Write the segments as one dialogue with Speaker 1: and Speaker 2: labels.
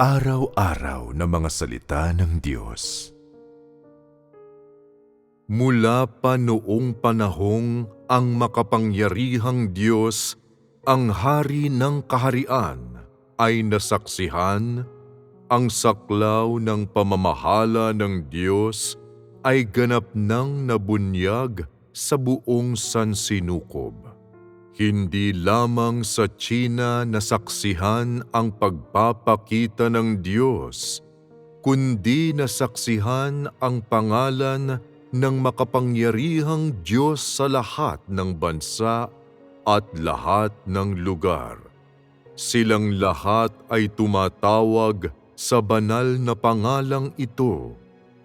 Speaker 1: Pang-araw-araw na mga salita ng Diyos. Mula pa noong panahong ang makapangyarihang Diyos, ang hari ng kaharian, ay nasaksihan, ang saklaw ng pamamahala ng Diyos ay ganap ng nabunyag sa buong sansinukob. Hindi lamang sa China nasaksihan ang pagpapakita ng Diyos, kundi nasaksihan ang pangalan ng makapangyarihang Diyos sa lahat ng bansa at lahat ng lugar. Silang lahat ay tumatawag sa banal na pangalang ito,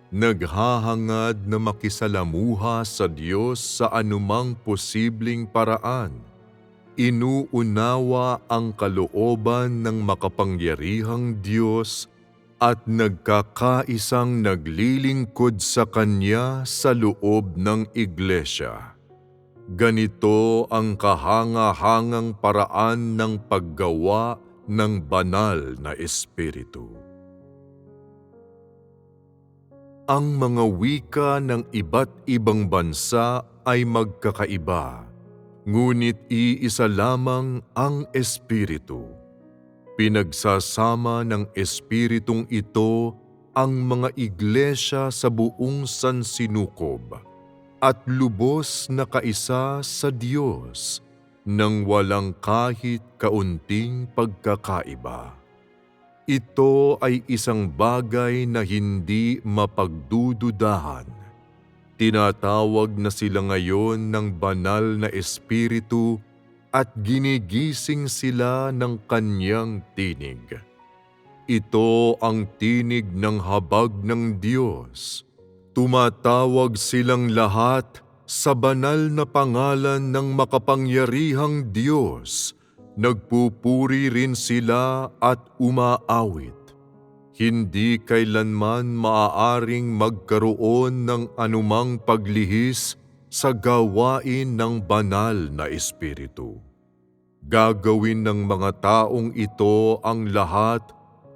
Speaker 1: naghahangad na makisalamuha sa Diyos sa anumang posibleng paraan. Inuunawa ang kalooban ng makapangyarihang Diyos at nagkakaisang naglilingkod sa Kanya sa loob ng Iglesia. Ganito ang kahanga-hangang paraan ng paggawa ng banal na Espiritu. Ang mga wika ng iba't ibang bansa ay magkakaiba, ngunit iisa lamang ang Espiritu. Pinagsasama ng Espiritong ito ang mga iglesia sa buong sansinukob at lubos na kaisa sa Diyos nang walang kahit kaunting pagkakaiba. Ito ay isang bagay na hindi mapagdududahan. Tinatawag na sila ngayon ng banal na espiritu at ginigising sila ng kanyang tinig. Ito ang tinig ng habag ng Diyos. Tumatawag silang lahat sa banal na pangalan ng makapangyarihang Diyos nagpupuri rin sila at umaawit. Hindi kailanman maaaring magkaroon ng anumang paglihis sa gawain ng banal na espiritu. Gagawin ng mga taong ito ang lahat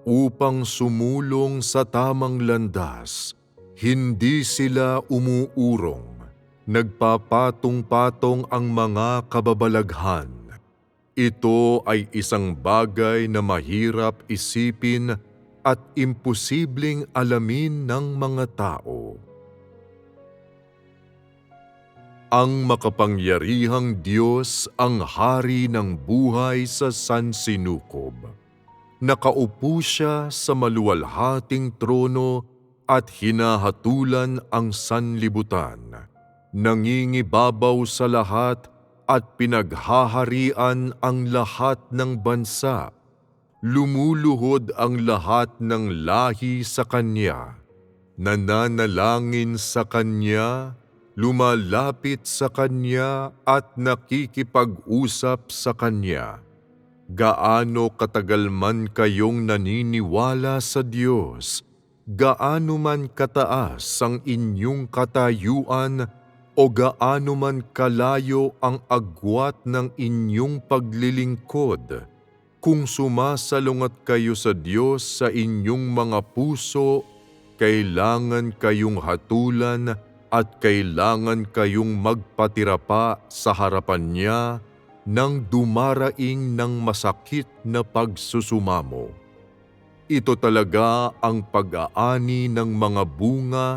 Speaker 1: upang sumulong sa tamang landas. Hindi sila umuurong. Nagpapatong-patong ang mga kababalaghan ito ay isang bagay na mahirap isipin at imposibleng alamin ng mga tao. Ang makapangyarihang Diyos ang hari ng buhay sa Sansinukob. Nakaupo siya sa maluwalhating trono at hinahatulan ang sanlibutan. Nangingibabaw sa lahat at pinaghaharian ang lahat ng bansa. Lumuluhod ang lahat ng lahi sa Kanya. Nananalangin sa Kanya, lumalapit sa Kanya at nakikipag-usap sa Kanya. Gaano katagal man kayong naniniwala sa Diyos, gaano man kataas ang inyong katayuan o gaano man kalayo ang agwat ng inyong paglilingkod, kung sumasalungat kayo sa Diyos sa inyong mga puso, kailangan kayong hatulan at kailangan kayong magpatira pa sa harapan niya nang dumaraing ng masakit na pagsusumamo. Ito talaga ang pag-aani ng mga bunga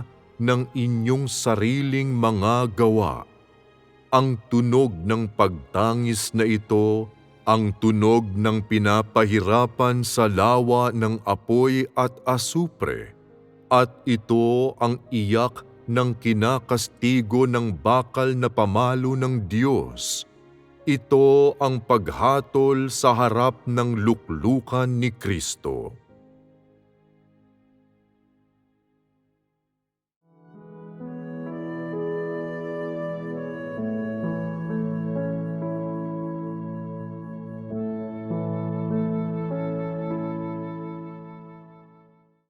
Speaker 1: ng inyong sariling mga gawa. Ang tunog ng pagtangis na ito, ang tunog ng pinapahirapan sa lawa ng apoy at asupre, at ito ang iyak ng kinakastigo ng bakal na pamalo ng Diyos. Ito ang paghatol sa harap ng luklukan ni Kristo